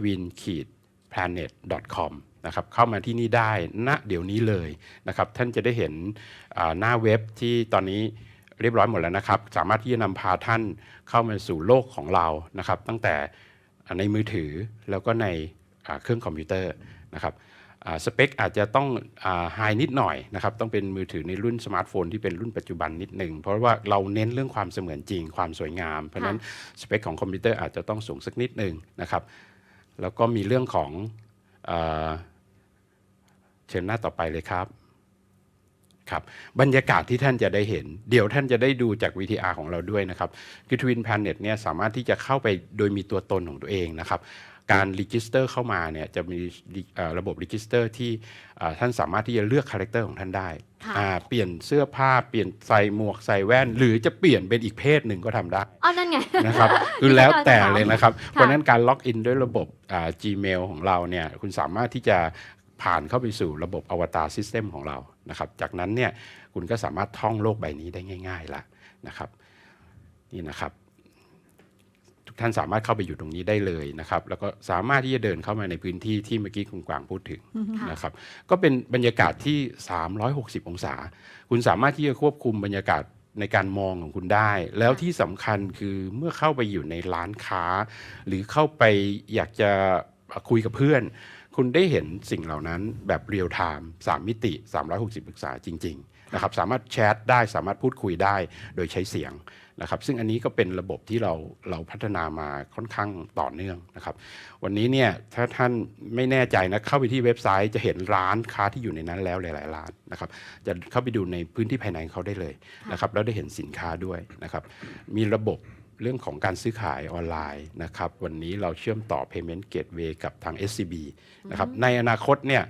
twin planet com นะครับเข้ามาที่นี่ได้ณเดี๋ยวนี้เลยนะครับท่านจะได้เห็นอ่าหน้าเว็บที่ตอนนี้เรียบร้อยหมดแล้วนะครับ สามารถที่จะนำพาท่านเข้ามาสู่โลกของเรานะครับ ตั้งแต่ในมือถือแล้วก็ในอ่าเครื่องคอมพิวเตอร์นะครับอ่าสเปคอาจจะต้องไฮนิดหน่อยนะครับต้องเป็นมือถือในรุ่นสมาร์ทโฟนที่เป็นรุ่นปัจจุบันนิดหนึ่งเพราะว่าเราเน้นเรื่องความเสมือนจริงความสวยงาม เพราะฉะนั้นสเปคของคอมพิวเตอร์อาจจะต้องสูงสักนิดหนึ่งนะครับ แล้วก็มีเรื่องของอเชิญหน้าต่อไปเลยครับครับบรรยากาศที่ท่านจะได้เห็น เดี๋ยวท่านจะได้ดูจาก VTR ของเราด้วยนะครับคือ Twin Planet เนี่ยสามารถที่จะเข้าไปโดยมีตัวตนของตัวเองนะครับ การรีจิสเตอร์เข้ามาเนี่ยจะมีเอ่อระบบรีจิสเตอร์ที่อ่าท่านสามารถที่จะเลือกคาแรคเตอร์ของท่านได้ค่ะอ่าเปลี่ยนเสื้อผ้าเปลี่ยนใส่หมวกใส่แว่น หรือจะเปลี่ยนเป็นอีกเพศหนึ่งก็ทำได้อ๋อนั่นไงนะครับคือแล้วแต่เลยนะครับค่ะเพราะฉะนั้นการล็อกอินด้วยระบบอ่า Gmail ของเราเนี่ยคุณสามารถที่จะผ่านเข้าไปสู่ระบบอวตารซิสเต็มของเรานะครับ จากนั้นเนี่ยคุณก็สามารถท่องโลกใบนี้ได้ง่าย ๆละนะครับ นี่นะครับ ทุกท่านสามารถเข้าไปอยู่ตรงนี้ได้เลยนะครับ แล้วก็สามารถที่จะเดินเข้ามาในพื้นที่ที่เมื่อกี้คุณกวางพูดถึงค่ะนะครับก็เป็นบรรยากาศที่ 360 องศา คุณสามารถที่จะควบคุมบรรยากาศในการมองของคุณได้ แล้วที่สำคัญคือเมื่อเข้าไปอยู่ในร้านค้า หรือเข้าไปอยากจะคุยกับเพื่อน คุณได้เห็นสิ่งเหล่านั้นแบบเรียลไทม์3มิติ 360 องศาจริง ๆ นะครับ สามารถแชทได้สามารถพูดคุยได้โดยใช้เสียง นะครับซึ่งอันนี้ก็เป็นระบบที่เราเราพัฒนามาค่อนข้างต่อเนื่องนะครับ วันนี้เนี่ยถ้าท่านไม่แน่ใจนะเข้าไปที่เว็บไซต์จะเห็นร้านค้าที่อยู่ในนั้นแล้วหลาย ๆ ร้านนะครับจะเข้าไปดูในพื้นที่ภายในของเขาได้เลยนะครับแล้วได้เห็นสินค้าด้วยนะครับมีระบบเรื่องของการซื้อขายออนไลน์นะครับวันนี้เราเชื่อมต่อ Payment Gateway กับทาง SCB นะครับในอนาคตเนี่ย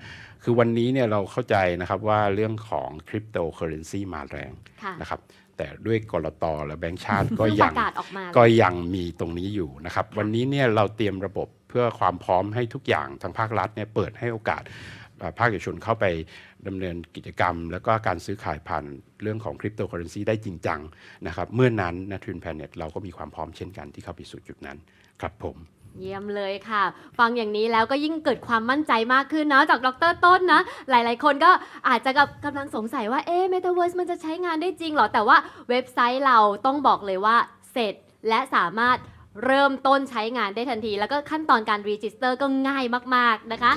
คือวันนี้เนี่ยเราเข้าใจนะครับว่าเรื่องของคริปโตเคอเรนซีมาแรงค่ะนะครับ แต่ด้วยกรตและแบงก์ชาติก็เพิ่งปยังระกาศออกมาก็ยังมีตรงนี้อยู่นะครับ วันนี้เนี่ยเราเตรียมระบบเพื่อความพร้อมให้ทุกอย่างทางภาครัฐเนี่ยเปิดให้โอกาสอ่าภาคเอกชนเข้าไปดำเนินกิจกรรม แล้วก็การซื้อขายผ่านเรื่องของคริปโตเคอเรนซีได้จริงจังนะครับ เมื่อนั้นนะทุนแพนเน็ตเราก็มีความพร้อมเช่นกันที่เข้าไปสู่จุดนั้นครับผม เยี่ยมเลยค่ะ ฟังอย่างนี้แล้วก็ยิ่งเกิดความมั่นใจมากขึ้นเนาะจากดรต้นนะ หลายๆ คนก็อาจจะกับกำลังสงสัยว่าเอ๊ะเมตาเวิร์สมันจะใช้งานได้จริงเหรอ แต่ว่าเว็บไซต์เราต้องบอกเลยว่าเสร็จและสามารถเริ่มต้นใช้งานได้ทันที แล้วก็ขั้นตอนการรีจิสเตอร์ก็ง่ายมาก ๆ นะคะ